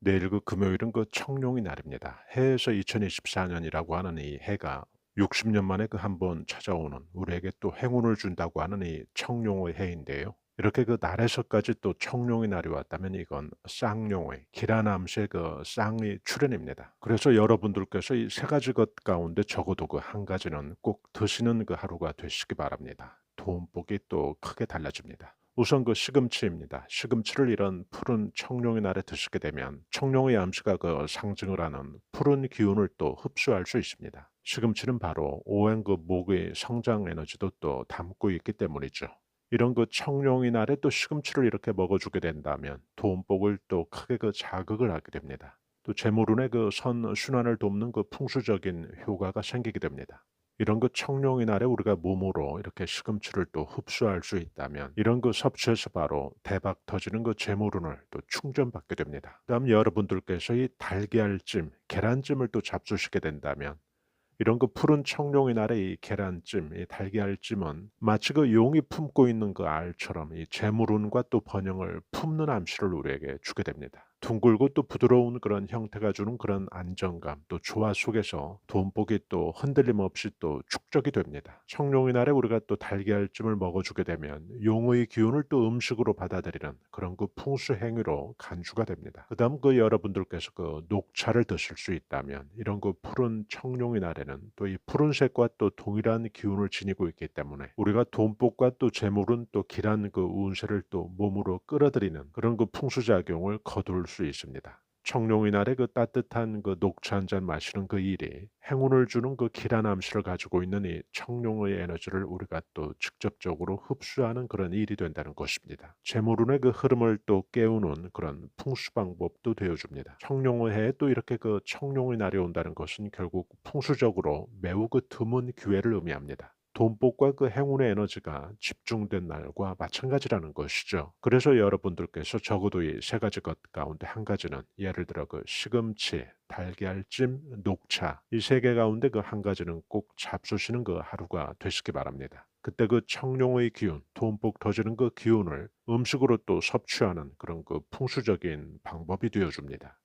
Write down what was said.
내일 그 금요일은 그 청룡의 날입니다. 해에서 2024년이라고 하는 이 해가 60년 만에 그 한 번 찾아오는 우리에게 또 행운을 준다고 하는 이 청룡의 해인데요. 이렇게 그 날에서까지 또 청룡의 날이 왔다면 이건 쌍룡의 기라남시의 그 쌍의 출현입니다. 그래서 여러분들께서 이 세 가지 것 가운데 적어도 그 한 가지는 꼭 드시는 그 하루가 되시기 바랍니다. 돈복이 또 크게 달라집니다. 우선 그 시금치입니다. 시금치를 이런 푸른 청룡의 날에 드시게 되면 청룡의 암시가 그 상징을 하는 푸른 기운을 또 흡수할 수 있습니다. 시금치는 바로 오행 그 목의 성장 에너지도 또 담고 있기 때문이죠. 이런 그 청룡의 날에 또 시금치를 이렇게 먹어주게 된다면 돈복을 또 크게 그 자극을 하게 됩니다. 또 재물운의 그 선 순환을 돕는 그 풍수적인 효과가 생기게 됩니다. 이런 그 청룡의 날에 우리가 몸으로 이렇게 시금치를 또 흡수할 수 있다면 이런 그 섭취에서 바로 대박 터지는 그 재물운을 또 충전받게 됩니다. 그다음 여러분들께서 이 달걀찜, 계란찜을 또 잡수시게 된다면 이런 그 푸른 청룡의 날의 이 계란찜, 이 달걀찜은 마치 그 용이 품고 있는 그 알처럼 이 재물운과 또 번영을 품는 암시를 우리에게 주게 됩니다. 둥글고 또 부드러운 그런 형태가 주는 그런 안정감 또 조화 속에서 돈복이 또 흔들림 없이 또 축적이 됩니다. 청룡의 날에 우리가 또 달걀찜을 먹어주게 되면 용의 기운을 또 음식으로 받아들이는 그런 그 풍수 행위로 간주가 됩니다. 그 다음 그 여러분들께서 그 녹차를 드실 수 있다면 이런 그 푸른 청룡의 날에는 또 이 푸른색과 또 동일한 기운을 지니고 있기 때문에 우리가 돈복과 또 재물은 또 길한 그 운세를 또 몸으로 끌어들이는 그런 그 풍수작용을 거둘 수 있습니다. 청룡의 날에 그 따뜻한 그 녹차 한 잔 마시는 그 일이 행운을 주는 그 길한 암시를 가지고 있는 이 청룡의 에너지를 우리가 또 직접적으로 흡수하는 그런 일이 된다는 것입니다. 재물운의 그 흐름을 또 깨우는 그런 풍수 방법도 되어줍니다. 청룡의 해에 또 이렇게 그 청룡의 날이 온다는 것은 결국 풍수적으로 매우 그 드문 기회를 의미합니다. 돈복과 그 행운의 에너지가 집중된 날과 마찬가지라는 것이죠. 그래서 여러분들께서 적어도 이 세 가지 것 가운데 한 가지는 예를 들어 그 시금치, 달걀찜, 녹차 이 세 개 가운데 그 한 가지는 꼭 잡수시는 그 하루가 되시기 바랍니다. 그때 그 청룡의 기운, 돈복 터지는 그 기운을 음식으로 또 섭취하는 그런 그 풍수적인 방법이 되어줍니다.